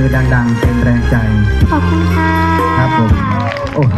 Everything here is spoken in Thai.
มือดัง ๆ เป็นแรงใจ ขอบคุณค่ะ ครับผม โอ้โห